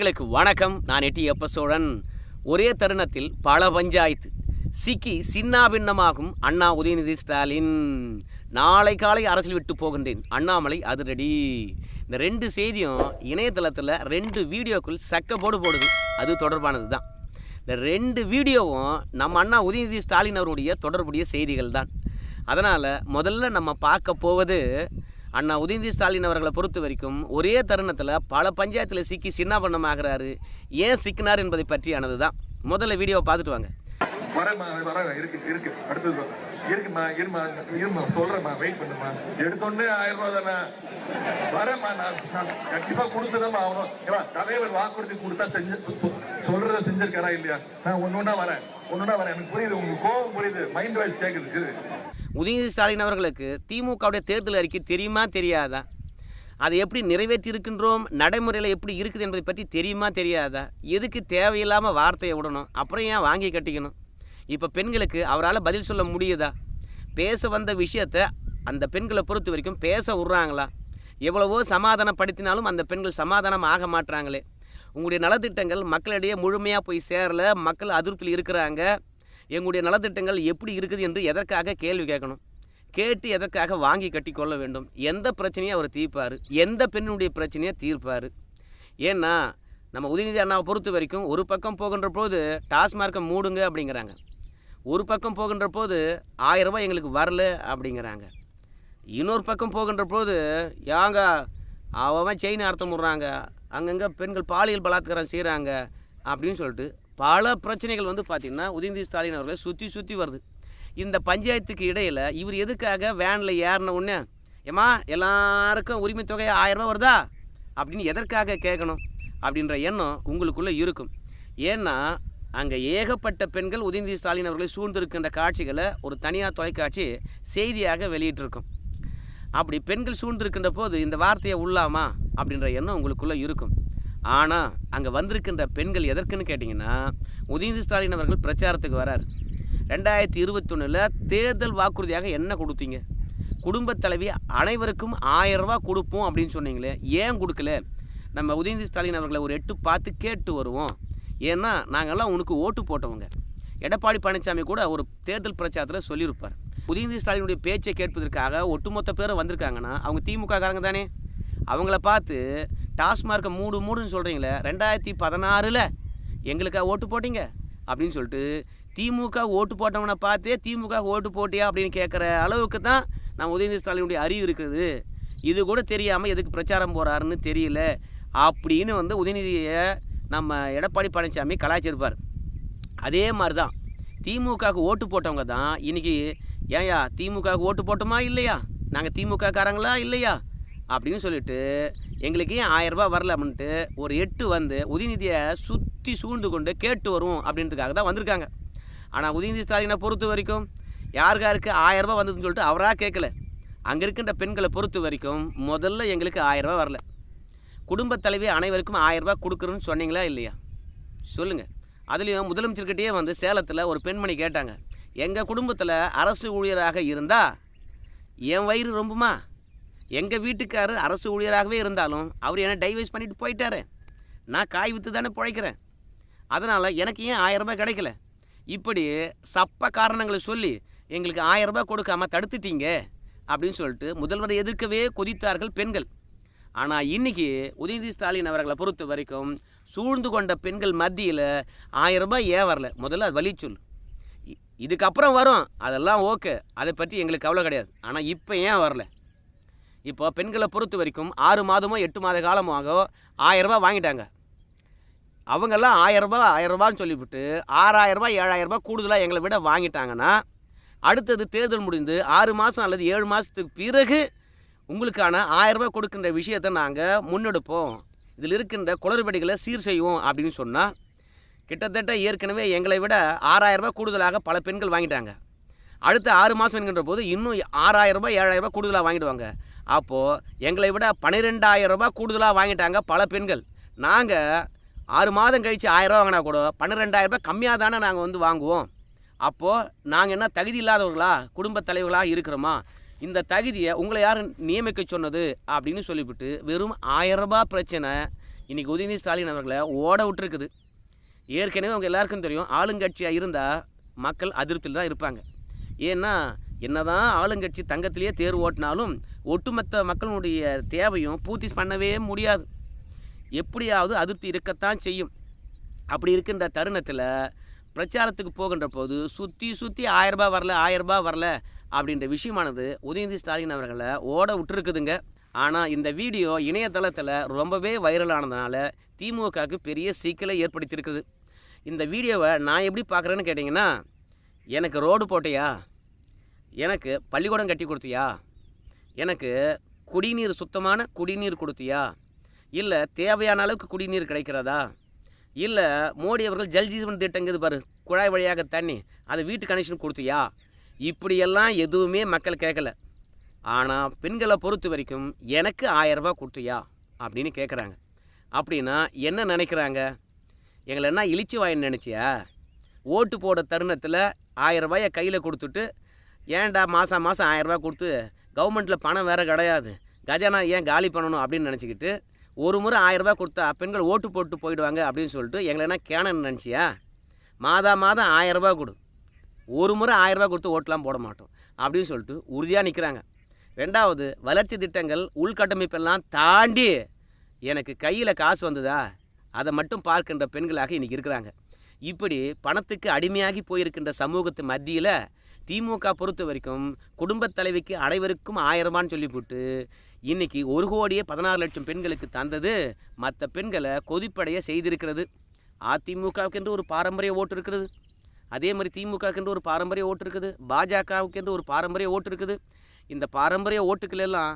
நேயர்களுக்கு வணக்கம். நான் எட்டி எப்ப சோழன் ஒரே தருணத்தில் பல பஞ்சாயத்து. சிக்கி சின்னாபின்னமாகும் அண்ணா உதயநிதி ஸ்டாலின். நாளை காலை அரசியல் விட்டு போகின்றேன். அண்ணாமலை அதிரடி. இந்த ரெண்டு செய்தியும் இணையதளத்தில் ரெண்டு வீடியோக்குள் சக்க போடு போடுது. அது தொடர்பானது தான் இந்த ரெண்டு வீடியோவும் நம்ம அண்ணா உதயநிதி ஸ்டாலின் அவருடைய தொடர்புடைய செய்திகள் தான் அதனால் முதல்ல நம்ம பார்க்க போவது அண்ணா உதயநிதி ஸ்டாலின் அவர்களை பொறுத்த வரைக்கும் ஒரே தருணத்தில் பல பஞ்சாயத்தில் சிக்கி சின்னாபண்ணமாகிறாரு ஏன் சிக்கினார் என்பதை பற்றியானது தான் முதல்ல வீடியோவை பார்த்துட்டு வாங்க. இருக்கு இருக்கு. அடுத்தது இருக்குமா இருமா இருமா சொல்றேம்மா வெயிட் பண்ணுமா எடுத்தோடனே ஆயிரம் ரூபா தானே. வரேம்மா நான் கண்டிப்பா கொடுத்துதான் ஆகணும் தலைவர் வாக்குறுதி கொடுத்தா செஞ்சு சொல்றத செஞ்சிருக்காரா இல்லையா? நான் வரேன். வரேன். எனக்கு புரியுது புரியுது. மைண்ட் வாய்ஸ் உதயநிதி ஸ்டாலின் அவர்களுக்கு திமுகவுடைய தேர்தல் அறிக்கை தெரியுமா தெரியாதா? அதை எப்படி நிறைவேற்றி இருக்கின்றோம் நடைமுறையில் எப்படி இருக்குது என்பதை பற்றி தெரியுமா தெரியாதா? எதுக்கு தேவையில்லாமல் வார்த்தையை விடணும்? அப்புறம் ஏன் வாங்கி கட்டிக்கணும்? இப்போ பெண்களுக்கு அவரால் பதில் சொல்ல முடியுதா? பேச வந்த விஷயத்தை அந்த பெண்களை பொறுத்த வரைக்கும் பேச விட்றாங்களா? எவ்வளவோ சமாதானப்படுத்தினாலும் அந்த பெண்கள் சமாதானம் ஆக மாட்டுறாங்களே உங்களுடைய நலத்திட்டங்கள் மக்களிடையே முழுமையாக போய் சேரல மக்கள் அதிருப்தியில் இருக்கிறாங்க. எங்களுடைய நலத்திட்டங்கள் எப்படி இருக்குது என்று எதற்காக கேள்வி கேட்கணும்? கேட்டு எதற்காக வாங்கி கட்டி கொள்ள வேண்டும்? எந்த பிரச்சனையும் அவர் தீர்ப்பார்? எந்த பெண்ணுடைய பிரச்சனையை தீர்ப்பார்? ஏன்னா நம்ம உதயநிதி அண்ணாவை பொறுத்த வரைக்கும் ஒரு பக்கம் போகின்ற போது டாஸ்மார்க்கை மூடுங்க அப்படிங்கிறாங்க. ஒரு பக்கம் போகின்ற போது ஆயிரம் ரூபாய் எங்களுக்கு வரல அப்படிங்கிறாங்க. இன்னொரு பக்கம் போகின்ற போது யாங்க அவன் செயின் அர்த்தம் விட்றாங்க அங்கங்கே பெண்கள் பாலியல் பலாத்காரம் செய்கிறாங்க அப்படின்னு சொல்லிட்டு பல பிரச்சனைகள் வந்து பார்த்திங்கன்னா உதயநிதி ஸ்டாலின் அவர்களை சுற்றி சுற்றி வருது. இந்த பஞ்சாயத்துக்கு இடையில் இவர் எதுக்காக வேனில் ஏறின உடனே ஏம்மா எல்லாருக்கும் உரிமை தொகை ஆயிரம் வருதா? அப்படின்னு எதற்காக கேட்கணும் அப்படின்ற எண்ணம் உங்களுக்குள்ளே இருக்கும். ஏன்னா அங்கே ஏகப்பட்ட பெண்கள் உதயநிதி ஸ்டாலின் அவர்களை சூழ்ந்திருக்கின்ற காட்சிகளை ஒரு தனியார் தொலைக்காட்சி செய்தியாக வெளியிட்டிருக்கும். அப்படி பெண்கள் சூழ்ந்திருக்கின்ற போது இந்த வார்த்தையை உள்ளாமா? அப்படின்ற எண்ணம் உங்களுக்குள்ளே இருக்கும். ஆனால் அங்கே வந்திருக்கின்ற பெண்கள் எதற்குன்னு கேட்டிங்கன்னா உதயநிதி ஸ்டாலின் அவர்கள் பிரச்சாரத்துக்கு வரார். ரெண்டாயிரத்தி இருபத்தொன்னில் தேர்தல் வாக்குறுதியாக என்ன கொடுத்தீங்க? குடும்பத் தலைவி அனைவருக்கும் ஆயிரம் ரூபா கொடுப்போம் அப்படின்னு சொன்னீங்களே ஏன் கொடுக்கல? நம்ம உதயநிதி ஸ்டாலின் அவர்களை ஒரு எட்டு பார்த்து கேட்டு வருவோம். ஏன்னா நாங்கள்லாம் உனக்கு ஓட்டு போட்டவங்க. எடப்பாடி பழனிசாமி கூட ஒரு தேர்தல் பிரச்சாரத்தில் சொல்லியிருப்பார். உதயநிதி ஸ்டாலினுடைய பேச்சை கேட்பதற்காக ஒட்டுமொத்த பேரும் வந்திருக்காங்கன்னா அவங்க திமுக காரங்க தானே? அவங்கள பார்த்து டாஸ்மார்க்கை மூடு மூடுன்னு சொல்கிறீங்களே ரெண்டாயிரத்தி பதினாறில் எங்களுக்காக ஓட்டு போட்டீங்க? அப்படின்னு சொல்லிட்டு திமுக ஓட்டு போட்டவனை பார்த்தே திமுக ஓட்டு போட்டியா அப்படின்னு கேட்குற அளவுக்கு தான் நம்ம உதயநிதி ஸ்டாலினுடைய அறிவு இருக்குது. இது கூட தெரியாமல் எதுக்கு பிரச்சாரம் போகிறாருன்னு தெரியல. அப்படின்னு வந்து உதயநிதியை நம்ம எடப்பாடி பழனிசாமி கலாய்ச்சிருப்பார். அதே மாதிரி தான் திமுகவுக்கு ஓட்டு போட்டவங்க தான் இன்றைக்கி ஏன்யா திமுகவுக்கு ஓட்டு போட்டோமா இல்லையா? நாங்கள் திமுக காரங்களா இல்லையா? அப்படின்னு சொல்லிட்டு எங்களுக்கு ஏன் ஆயரரூபா வரல அப்படின்ட்டு ஒரு எட்டு வந்து உதயநிதியை சுற்றி சூழ்ந்து கொண்டு கேட்டு வரும் அப்படின்றதுக்காக தான் வந்திருக்காங்க. ஆனால் உதயநிதி ஸ்டாலினை பொறுத்த வரைக்கும் யாருக்காருக்கு ஆயரரூபா வந்ததுன்னு சொல்லிட்டு அவராக கேட்கல. அங்கே இருக்கின்ற பெண்களை பொறுத்த வரைக்கும் முதல்ல எங்களுக்கு ஆயரரூபா வரல. குடும்பத் தலைவி அனைவருக்கும் ஆயிரம் ரூபாய் கொடுக்குறோன்னு சொன்னீங்களா இல்லையா? சொல்லுங்கள் அதுலேயும் முதலமைச்சர்கிட்டயே வந்து சேலத்தில் ஒரு பெண்மணி கேட்டாங்க. எங்கள் குடும்பத்தில் அரசு ஊழியராக இருந்தால் என் வயிறு ரொம்பமா? எங்கள் வீட்டுக்காரர் அரசு ஊழியராகவே இருந்தாலும் அவர் என்னை டைவர்ஸ் பண்ணிட்டு போயிட்டாரு. நான் காய் விற்று தானே பிழைக்கிறேன். அதனால் எனக்கு ஏன் ஆயிரம் ரூபாய் கிடைக்கல? இப்படி சப்ப காரணங்களை சொல்லி எங்களுக்கு ஆயிரம் ரூபாய் கொடுக்காம தடுத்துட்டீங்க அப்படின்னு சொல்லிட்டு முதல்வரை எதிர்க்கவே கொதித்தார்கள் பெண்கள். ஆனால் இன்னைக்கு உதயநிதி ஸ்டாலின் அவர்களை பொறுத்த வரைக்கும் சூழ்ந்து கொண்ட பெண்கள் மத்தியில் ஆயிரம் ரூபாய் ஏன் வரல? முதல்ல அது வழி சொல் இதுக்கப்புறம் வரும். அதெல்லாம் ஓகே அதை பற்றி எங்களுக்கு கவலை கிடையாது. ஆனால் இப்போ ஏன் வரல? இப்போ பெண்களை பொறுத்த வரைக்கும் ஆறு மாதமோ எட்டு மாத காலமாக ஆயரரூபா வாங்கிட்டாங்க. அவங்கெல்லாம் ஆயரரூபா ஆயரரூபான்னு சொல்லிவிட்டு ஆறாயிரரூபா ஏழாயிரரூபா கூடுதலாக எங்களை விட வாங்கிட்டாங்கன்னா அடுத்தது தேர்தல் முடிந்து ஆறு மாதம் அல்லது ஏழு மாதத்துக்கு பிறகு உங்களுக்கான ஆயரரூபா கொடுக்கின்ற விஷயத்தை நாங்கள் முன்னெடுப்போம். இதில் இருக்கின்ற குளறுபடிகளை சீர் செய்வோம் அப்படின்னு சொன்னால் கிட்டத்தட்ட ஏற்கனவே எங்களை விட ஆறாயிரம் ரூபாய் கூடுதலாக பல பெண்கள் வாங்கிட்டாங்க. அடுத்த ஆறு மாதம் என்கின்ற போது இன்னும் ஆறாயிரரூபா ஏழாயிரரூபா ஏழாயிரம் ரூபாய் கூடுதலாக வாங்கிடுவாங்க. அப்போது எங்களை விட பன்னிரெண்டாயிரம் ரூபாய் கூடுதலாக வாங்கிட்டாங்க பல பெண்கள். நாங்கள் ஆறு மாதம் கழித்து ஆயிரம் ரூபா வாங்கினா கூட பன்னிரெண்டாயிரம் ரூபாய் கம்மியாக தானே நாங்கள் வந்து வாங்குவோம். அப்போது நாங்கள் என்ன தகுதி இல்லாதவர்களா குடும்பத் தலைவர்களாக இருக்கிறோமா? இந்த தகுதியை உங்களை யார் நியமிக்க சொன்னது அப்படின்னு சொல்லிவிட்டு வெறும் ஆயிரம் ரூபாய் பிரச்சனை இன்றைக்கி உதயநிதி ஸ்டாலின் அவர்களை ஓட விட்டுருக்குது. ஏற்கனவே அவங்க எல்லாருக்கும் தெரியும் ஆளுங்கட்சியாக இருந்தால் மக்கள் அதிருப்தியில் தான் இருப்பாங்க. ஏன்னா என்னதான் ஆளுங்கட்சி தங்கத்திலேயே தேர் ஓட்டினாலும் ஒட்டுமொத்த மக்களுடைய தேவையும் பூர்த்தி பண்ணவே முடியாது. எப்படியாவது அதிருப்தி இருக்கத்தான் செய்யும். அப்படி இருக்கின்ற தருணத்தில் பிரச்சாரத்துக்கு போகின்ற போது சுற்றி சுற்றி ஆயரரூபா வரல ஆயரரூபா வரல அப்படின்ற விஷயமானது உதயநிதி ஸ்டாலின் அவர்களை ஓட விட்டுருக்குதுங்க. ஆனால் இந்த வீடியோ இணையதளத்தில் ரொம்பவே வைரலானதுனால திமுகவுக்கு பெரிய சிக்கலை ஏற்படுத்தியிருக்குது. இந்த வீடியோவை நான் எப்படி பார்க்குறேன்னு கேட்டிங்கன்னா எனக்கு ரோடு போட்டையா? எனக்கு பள்ளிக்கூடம் கட்டி கொடுத்தியா? எனக்கு குடிநீர் சுத்தமான குடிநீர் கொடுத்தியா? இல்லை தேவையான அளவுக்கு குடிநீர் கிடைக்கிறதா? இல்லை மோடி அவர்கள் ஜல்ஜீவன் திட்டங்குது பாரு குழாய் வழியாக தண்ணி அதை வீட்டு கனெக்ஷன் கொடுத்தியா? இப்படியெல்லாம் எதுவுமே மக்கள் கேட்கல. ஆனால் பெண்களை பொறுத்த வரைக்கும் எனக்கு ஆயரரூபா கொடுத்தியா? அப்படின்னு கேட்குறாங்க அப்படின்னா என்ன நினைக்கிறாங்க? எங்களை என்ன இழிச்சு வாயின்னு நினச்சியா? ஓட்டு போட தருணத்தில் ஆயரரூபாயை கையில் கொடுத்துட்டு ஏன்டா மாதம் மாதம் ஆயரரூபா கொடுத்து கவர்மெண்ட்டில் பணம் வேறு கிடையாது. கஜானா ஏன் காலி பண்ணணும் அப்படின்னு நினச்சிக்கிட்டு ஒரு முறை ஆயரரூபா கொடுத்தா பெண்கள் ஓட்டு போட்டு போயிடுவாங்க அப்படின்னு சொல்லிட்டு எங்களை என்ன கேனன்னு நினச்சியா? மாதா மாதம் ஆயரரூபா கொடு. ஒரு முறை ஆயரரூபா கொடுத்து ஓட்டெலாம் போட மாட்டோம் அப்படின்னு சொல்லிட்டு உறுதியாக நிற்கிறாங்க ரெண்டாவது வளர்ச்சி திட்டங்கள் உள்கட்டமைப்பெல்லாம் தாண்டி எனக்கு கையில் காசு வந்ததா? அதை மட்டும் பார்க்கின்ற பெண்களாக இன்றைக்கி இருக்கிறாங்க. இப்படி பணத்துக்கு அடிமையாகி போயிருக்கின்ற சமூகத்து மத்தியில் திமுக பொறுத்த வரைக்கும் குடும்பத் தலைவிக்கு அனைவருக்கும் ஆயிரமான்னு சொல்லி போட்டு இன்றைக்கி ஒரு கோடியே பதினாறு லட்சம் பெண்களுக்கு தந்தது. மற்ற பெண்களை கொதிப்படைய செய்திருக்கிறது. அதிமுகவுக்கு என்று ஒரு பாரம்பரிய ஓட்டு இருக்கிறது அதே மாதிரி திமுகவுக்கென்று ஒரு பாரம்பரிய ஓட்டு இருக்குது. பாஜகவுக்கென்று ஒரு பாரம்பரிய ஓட்டு இருக்குது. இந்த பாரம்பரிய ஓட்டுக்கள் எல்லாம்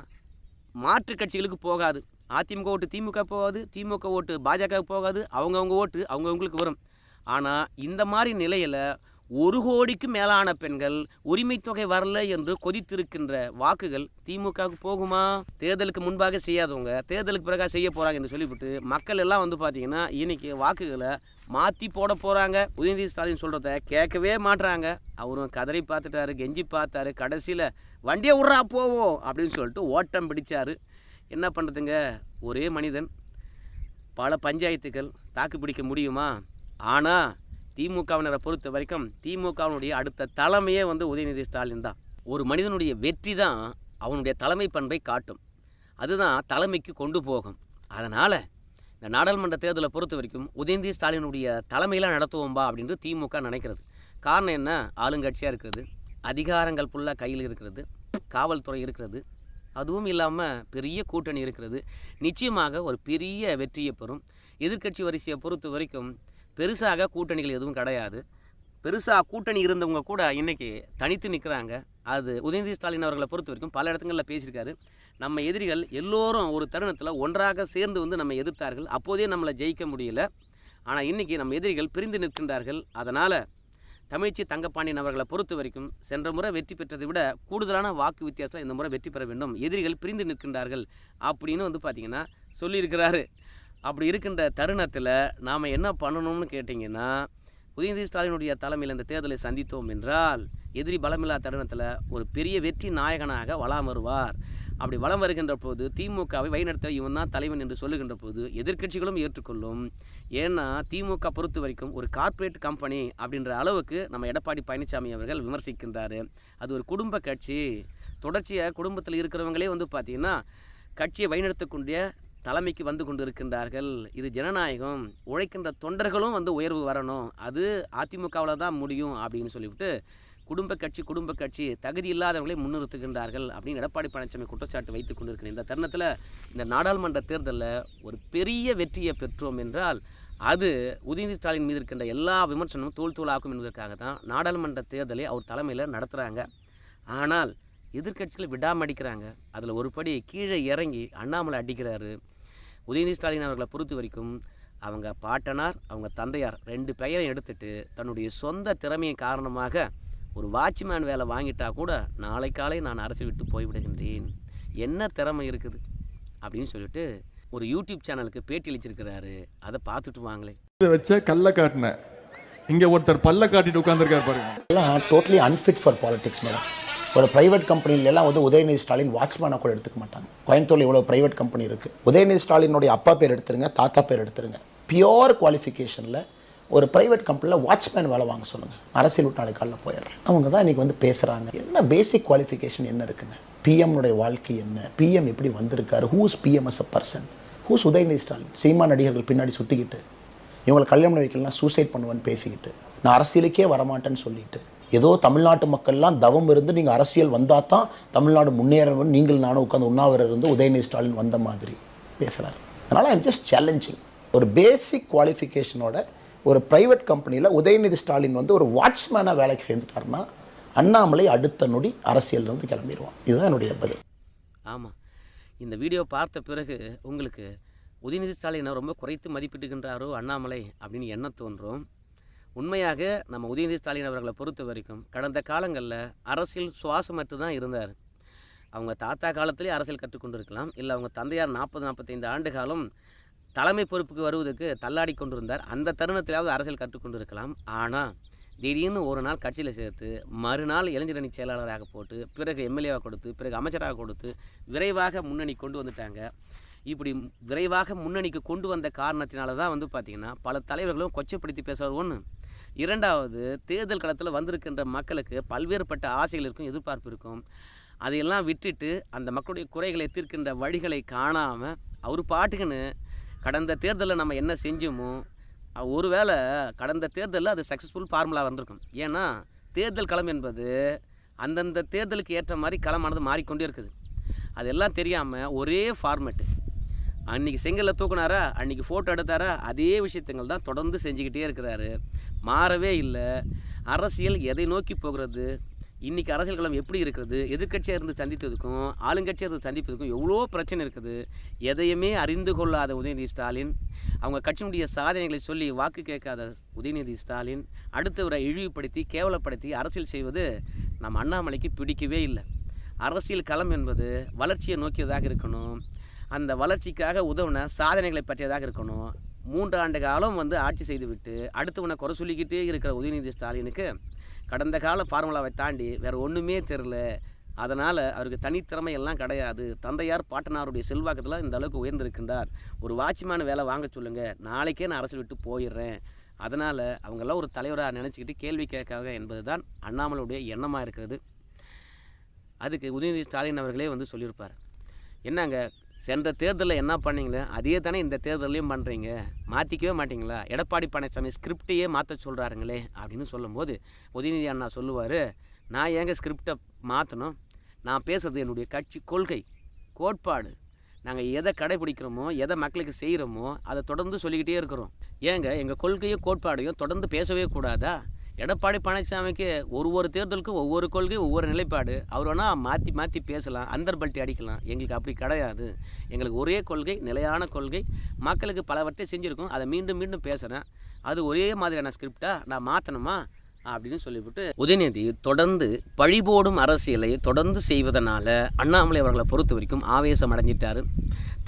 மாற்று கட்சிகளுக்கு போகாது. அதிமுக ஓட்டு திமுக போகாது திமுக ஓட்டு பாஜகவுக்கு போகாது. அவங்கவுங்க ஓட்டு அவங்கவுங்களுக்கு வரும். ஆனால் இந்த மாதிரி நிலையில் ஒரு கோடிக்கு மேலான பெண்கள் உரிமை தொகை வரல என்று கொதித்திருக்கின்ற வாக்குகள் திமுகவுக்கு போகுமா? தேர்தலுக்கு முன்பாக செய்யாதவங்க தேர்தலுக்கு பிறகா செய்ய போகிறாங்க என்று சொல்லிவிட்டு மக்கள் எல்லாம் வந்து பார்த்தீங்கன்னா இன்னைக்கு வாக்குகளை மாற்றி போட போகிறாங்க உதயநிதி ஸ்டாலின் சொல்கிறத கேட்கவே மாட்றாங்க. அவரும் கதறி பார்த்துட்டாரு கெஞ்சி பார்த்தாரு. கடைசியில் வண்டியை விட்றா போவோம் அப்படின்னு சொல்லிட்டு ஓட்டம் பிடிச்சார். என்ன பண்ணுறதுங்க ஒரே மனிதன். பல பஞ்சாயத்துகள் தாக்கு பிடிக்க முடியுமா? ஆனால் திமுகவினரை பொறுத்த வரைக்கும் திமுகவினுடைய அடுத்த தலைமையே வந்து உதயநிதி ஸ்டாலின் தான். ஒரு மனிதனுடைய வெற்றி தான் அவனுடைய தலைமை பண்பை காட்டும். அதுதான் தலைமைக்கு கொண்டு போகும். அதனால் இந்த நாடாளுமன்ற தேர்தலை பொறுத்த வரைக்கும் உதயநிதி ஸ்டாலினுடைய தலைமையில் நடத்துவோம்பா அப்படின்ட்டு திமுக நினைக்கிறது. காரணம் என்ன? ஆளுங்கட்சியாக இருக்கிறது. அதிகாரங்கள் ஃபுல்லாக கையில் இருக்கிறது. காவல்துறை இருக்கிறது. அதுவும் இல்லாமல் பெரிய கூட்டணி இருக்கிறது. நிச்சயமாக ஒரு பெரிய வெற்றியை பெறும். எதிர்க்கட்சி வரிசையை பொறுத்த வரைக்கும் பெருசாக கூட்டணிகள் எதுவும் கிடையாது. பெருசாக கூட்டணி இருந்தவங்க கூட இன்றைக்கி தனித்து நிற்கிறாங்க அது உதயநிதி ஸ்டாலின் அவர்களை பொறுத்த வரைக்கும் பல இடத்துங்களில் பேசியிருக்காரு. நம்ம எதிரிகள் எல்லோரும் ஒரு தருணத்தில் ஒன்றாக சேர்ந்து வந்து நம்ம எதிர்த்தார்கள். அப்போதே நம்மளை ஜெயிக்க முடியல. ஆனால் இன்றைக்கி நம்ம எதிரிகள் பிரிந்து நிற்கின்றார்கள். அதனால் தமிழ்ச்சி தங்கப்பாண்டியன் அவர்களை பொறுத்த வரைக்கும் சென்ற முறை வெற்றி பெற்றதை விட கூடுதலான வாக்கு வித்தியாசத்தில் இந்த முறை வெற்றி பெற வேண்டும். எதிரிகள் பிரிந்து நிற்கின்றார்கள் அப்படின்னு வந்து பார்த்திங்கன்னா சொல்லியிருக்கிறாரு. அப்படி இருக்கின்ற தருணத்தில் நாம் என்ன பண்ணணும்னு கேட்டிங்கன்னா உதயநிதி ஸ்டாலினுடைய தலைமையில் இந்த தேர்தலை சந்தித்தோம் என்றால் எதிரி பலமில்லா தருணத்தில் ஒரு பெரிய வெற்றி நாயகனாக வலம் வருவார். அப்படி வலம் வருகின்ற போது திமுகவை வழிநடத்த இவன் தான் தலைவன் என்று சொல்லுகின்ற போது எதிர்க்கட்சிகளும் ஏற்றுக்கொள்ளும். ஏன்னா திமுக பொறுத்த வரைக்கும் ஒரு கார்ப்பரேட் கம்பெனி அப்படின்ற அளவுக்கு நம்ம எடப்பாடி பழனிசாமி அவர்கள் விமர்சிக்கின்றார். அது ஒரு குடும்ப கட்சி. தொடர்ச்சியாக குடும்பத்தில் இருக்கிறவங்களே வந்து பார்த்திங்கன்னா கட்சியை வழிநடத்தக்கூடிய தலைமைக்கு வந்து கொண்டு இருக்கின்றார்கள் இது ஜனநாயகம். உழைக்கின்ற தொண்டர்களும் வந்து உயர்வு வரணும். அது அதிமுகவில் தான் முடியும் அப்படின்னு சொல்லிவிட்டு குடும்ப கட்சி குடும்ப கட்சி தகுதி இல்லாதவர்களை முன்னிறுத்துகின்றார்கள் அப்படின்னு எடப்பாடி பழனிசாமி குற்றச்சாட்டு வைத்துக் கொண்டிருக்கிற இந்த தருணத்தில் இந்த நாடாளுமன்ற தேர்தலில் ஒரு பெரிய வெற்றியை பெற்றோம் என்றால் அது உதயநிதி ஸ்டாலின் மீது இருக்கின்ற எல்லா விமர்சனமும் தோல் தூளாக்கும் என்பதற்காக தான் நாடாளுமன்ற தேர்தலை அவர் தலைமையில் நடத்துகிறாங்க ஆனால் எதிர்க்கட்சிகள் விடாமல் அடிக்கிறாங்க. அதில் ஒரு படி கீழே இறங்கி அண்ணாமலை அடிக்கிறாரு. உதயநிதி ஸ்டாலின் அவர்களை பொறுத்த வரைக்கும் அவங்க பாட்டனார் அவங்க தந்தையார் ரெண்டு பெயரை எடுத்துட்டு தன்னுடைய சொந்த திறமையின் காரணமாக ஒரு வாட்ச்மேன் வேலை வாங்கிட்டா கூட நாளை காலை நான் அரசு விட்டு போய்விடுகின்றேன். என்ன திறமை இருக்குது? அப்படின்னு சொல்லிட்டு ஒரு யூடியூப் சேனலுக்கு பேட்டி அளிச்சிருக்கிறாரு. அதை பார்த்துட்டு வாங்களே. இதை வச்ச கல்ல காட்டினேன். இங்க ஒருத்தர் பல்ல காட்டிட்டு உட்கார்ந்திருக்காரு பாருங்க. Totally unfit for politics madam ஒரு ப்ரைவேட் கம்பெனிலெல்லாம் வந்து உதயநிதி ஸ்டாலின் வாட்ச்மேனாக கூட எடுத்துக்க மாட்டாங்க. கோயம்புத்தூரில் இவ்வளோ ப்ரைவேட் கம்பெனி இருக்குது உதயநிதி ஸ்டாலினுடைய அப்பா பேர் எடுத்துருங்க தாத்தா பேர் எடுத்துருங்க. பியோர் குவாலிஃபிகேஷனில் ஒரு ப்ரைவேட் கம்பெனியில் வாட்ச்மேன் வேலை வாங்க சொல்லுங்கள் அரசியல் விட்டு நாளைக்கு போயிடுறேன். அவங்க தான் இன்றைக்கி வந்து பேசுகிறாங்க என்ன பேசிக் குவாலிஃபிகேஷன் என்ன இருக்குங்க? பிஎம்னுடைய வாழ்க்கை என்ன? பிஎம் எப்படி வந்திருக்காரு? Who's PM as a person who's Udhayanidhi Stalin? Cinema நடிகர்கள் பின்னாடி சுற்றிக்கிட்டு இவங்களை கல்யாணம் வைக்கலாம் சூசைட் பண்ணுவேன்னு பேசிக்கிட்டு நான் அரசியலுக்கே வரமாட்டேன்னு சொல்லிட்டு ஏதோ தமிழ்நாட்டு மக்கள்லாம் தவம் இருந்து நீங்கள் அரசியல் வந்தால் தான் தமிழ்நாடு முன்னேறவன் நீங்கள் நானும் உட்காந்து உண்ணாவிரர் இருந்து உதயநிதி ஸ்டாலின் வந்த மாதிரி பேசுகிறார் அதனால் ஐம் ஜஸ்ட் சேலஞ்சிங் ஒரு பேசிக் குவாலிஃபிகேஷனோட ஒரு ப்ரைவேட் கம்பெனியில் உதயநிதி ஸ்டாலின் வந்து ஒரு வாட்ச்மேனாக வேலைக்கு சேர்ந்துட்டாருன்னா அண்ணாமலை அடுத்த நொடி அரசியலிருந்து கிளம்பிடுவான். இதுதான் என்னுடைய பதில். ஆமாம் இந்த வீடியோ பார்த்த பிறகு உங்களுக்கு உதயநிதி ஸ்டாலினை ரொம்ப குறைத்து மதிப்பிட்டுகின்றாரோ அண்ணாமலை அப்படின்னு எண்ணம் தோன்றும்? உண்மையாக நம்ம உதயநிதி ஸ்டாலின் அவர்களை பொறுத்த வரைக்கும் கடந்த காலங்களில் அரசியல் சுவாசமற்று தான் இருந்தார். அவங்க தாத்தா காலத்திலே அரசியல் கற்றுக்கொண்டு இருக்கலாம் இல்லை அவங்க தந்தையார் நாற்பது நாற்பத்தைந்து ஆண்டு காலம் தலைமை பொறுப்புக்கு வருவதற்கு தள்ளாடி கொண்டிருந்தார். அந்த தருணத்திலாவது அரசியல் கற்றுக்கொண்டு இருக்கலாம் ஆனால் திடீர்னு ஒரு நாள் கட்சியில் சேர்த்து மறுநாள் இளைஞரணி செயலாளராக போட்டு பிறகு எம்எல்ஏவாக கொடுத்து பிறகு அமைச்சராக கொடுத்து விரைவாக முன்னணி கொண்டு வந்துட்டாங்க. இப்படி விரைவாக முன்னணிக்கு கொண்டு வந்த காரணத்தினால தான் வந்து பார்த்திங்கன்னா பல தலைவர்களும் கொச்சப்படுத்தி பேசுகிறது ஒன்று இரண்டாவது தேர்தல் களத்தில் வந்திருக்கின்ற மக்களுக்கு பல்வேறுபட்ட ஆசைகள் இருக்கும் எதிர்பார்ப்பு இருக்கும். அதையெல்லாம் விட்டுட்டு அந்த மக்களுடைய குறைகளை தீர்க்கின்ற வழிகளை காணாமல் அவர் பாட்டுக்குன்னு கடந்த தேர்தலில் நம்ம என்ன செஞ்சோமோ ஒருவேளை கடந்த தேர்தலில் அது சக்ஸஸ்ஃபுல் ஃபார்முலா வந்திருக்கும். ஏன்னா தேர்தல் களம் என்பது அந்தந்த தேர்தலுக்கு ஏற்ற மாதிரி களமானது மாறிக்கொண்டே இருக்குது. அதெல்லாம் தெரியாமல் ஒரே ஃபார்மேட்டு அன்றைக்கி செங்கலில் தூக்குனாரா அன்றைக்கி ஃபோட்டோ எடுத்தாரா அதே விஷயத்துங்கள் தான் தொடர்ந்து செஞ்சுக்கிட்டே இருக்கிறாரு. மாறவே இல்லை. அரசியல் எதை நோக்கி போகிறது? இன்றைக்கி அரசியல் களம் எப்படி இருக்கிறது? எதிர்க்கட்சியாக இருந்து சந்தித்ததுக்கும் ஆளுங்கட்சியாக இருந்து சந்திப்பதுக்கும் எவ்வளோ பிரச்சனை இருக்குது. எதையுமே அறிந்து கொள்ளாத உதயநிதி ஸ்டாலின் அவங்க கட்சியினுடைய சாதனைகளை சொல்லி வாக்கு கேட்காத உதயநிதி ஸ்டாலின் அடுத்தவரை இழிவுபடுத்தி கேவலப்படுத்தி அரசியல் செய்வது நம்ம அண்ணாமலைக்கு பிடிக்கவே இல்லை. அரசியல் களம் என்பது வளர்ச்சியை நோக்கியதாக இருக்கணும். அந்த வளர்ச்சிக்காக உதவின சாதனைகளை பற்றியதாக இருக்கணும். மூன்று ஆண்டு காலம் வந்து ஆட்சி செய்துவிட்டு அடுத்தவனை குறை சொல்லிக்கிட்டே இருக்கிற உதயநிதி ஸ்டாலினுக்கு கடந்த கால ஃபார்முலாவை தாண்டி வேறு ஒன்றுமே தெரில அதனால் அவருக்கு தனித்திறமை எல்லாம் கிடையாது. தந்தையார் பாட்டனாருடைய செல்வாக்கத்தில் இந்த அளவுக்கு உயர்ந்திருக்கின்றார். ஒரு வாட்ச்மேன் வேலை வாங்க சொல்லுங்கள் நாளைக்கே நான் அரசு விட்டு போயிடுறேன். அதனால் அவங்கெல்லாம் ஒரு தலைவராக நினச்சிக்கிட்டு கேள்வி கேட்காத என்பது தான் அண்ணாமலுடைய எண்ணமாக இருக்கிறது. அதுக்கு உதயநிதி ஸ்டாலின் அவர்களே வந்து சொல்லியிருப்பார். என்னங்க சென்ற தேர்தலில் என்ன பண்ணீங்களே? அதே தானே இந்த தேர்தலையும் பண்ணுறீங்க மாற்றிக்கவே மாட்டிங்களா? எடப்பாடி பழனிசாமி ஸ்கிரிப்டையே மாற்ற சொல்கிறாருங்களே அப்படின்னு சொல்லும்போது உதயநிதி அண்ணா சொல்லுவார் நான் ஏங்க ஸ்கிரிப்டை மாற்றணும் நான் பேசுறது என்னுடைய கட்சி கொள்கை கோட்பாடு. நாங்கள் எதை கடைபிடிக்கிறோமோ எதை மக்களுக்கு செய்கிறோமோ அதை தொடர்ந்து சொல்லிக்கிட்டே இருக்கிறோம். ஏங்க எங்கள் கொள்கையும் கோட்பாடையும் தொடர்ந்து பேசவே கூடாதா? எடப்பாடி பழனிசாமிக்கு ஒரு ஒரு தேர்தலுக்கும் ஒவ்வொரு கொள்கை ஒவ்வொரு நிலைப்பாடு. அவர் வேணால் மாற்றி மாற்றி பேசலாம் அந்தர்பல்ட்டி அடிக்கலாம். எங்களுக்கு அப்படி கிடையாது. எங்களுக்கு ஒரே கொள்கை நிலையான கொள்கை. மக்களுக்கு பலவற்றை செஞ்சுருக்கோம். அதை மீண்டும் மீண்டும் பேசுகிறேன் அது ஒரே மாதிரியான ஸ்கிரிப்டாக நான் மாற்றணுமா அப்படின்னு சொல்லிவிட்டு உதயநிதி தொடர்ந்து பழிபோடும் அரசியலை தொடர்ந்து செய்வதனால அண்ணாமலை அவர்களை பொறுத்த வரைக்கும் ஆவேசம் அடைஞ்சிட்டார்.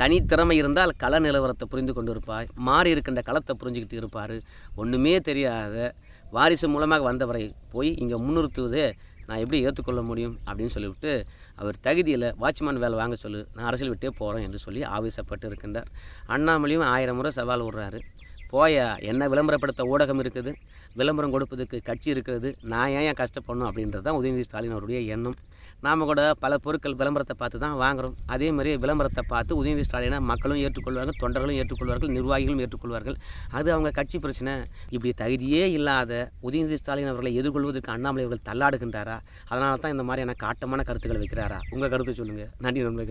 தனித்திறமை இருந்தால் கள நிலவரத்தை புரிந்து கொண்டு இருப்பார் மாறி இருக்கின்ற களத்தை புரிஞ்சுக்கிட்டு இருப்பார். ஒன்றுமே தெரியாத வாரிசு மூலமாக வந்தவரை போய் இங்கே முன்னிறுத்துவதே நான் எப்படி ஏற்றுக்கொள்ள முடியும் அப்படின்னு சொல்லிவிட்டு அவர் தகுதியில் வாட்ச்மேன் வேலை வாங்க சொல்லு நான் அரசியல் விட்டே போகிறேன் என்று சொல்லி ஆவேசப்பட்டு இருக்கின்றார். அண்ணாமலையும் ஆயிரம் முறை சவால் விடுறாரு. போயா என்ன விளம்பரப்படுத்த ஊடகம் இருக்குது? விளம்பரம் கொடுப்பதுக்கு கட்சி இருக்கிறது. நான் ஏன் ஏன் கஷ்டப்படணும் அப்படின்றது தான் உதயநிதி ஸ்டாலின் அவருடைய எண்ணம். நாம் கூட பல பொருட்கள் விளம்பரத்தை பார்த்து தான் வாங்குறோம். அதே மாதிரி விளம்பரத்தை பார்த்து உதயநிதி ஸ்டாலினை மக்களும் ஏற்றுக்கொள்வார்கள் தொண்டர்களும் ஏற்றுக்கொள்வார்கள் நிர்வாகிகளும் ஏற்றுக்கொள்வார்கள். அது அவங்க கட்சி பிரச்சனை. இப்படி தகுதியே இல்லாத உதயநிதி ஸ்டாலின் அவர்களை எதிர்கொள்வதற்கு அண்ணாமலை அவர்கள் தள்ளாடுகின்றாரா? அதனால தான் இந்த மாதிரியான காட்டமான கருத்துக்களை வைக்கிறாரா? உங்கள் கருத்து சொல்லுங்கள் நன்றி நண்பர்கள்.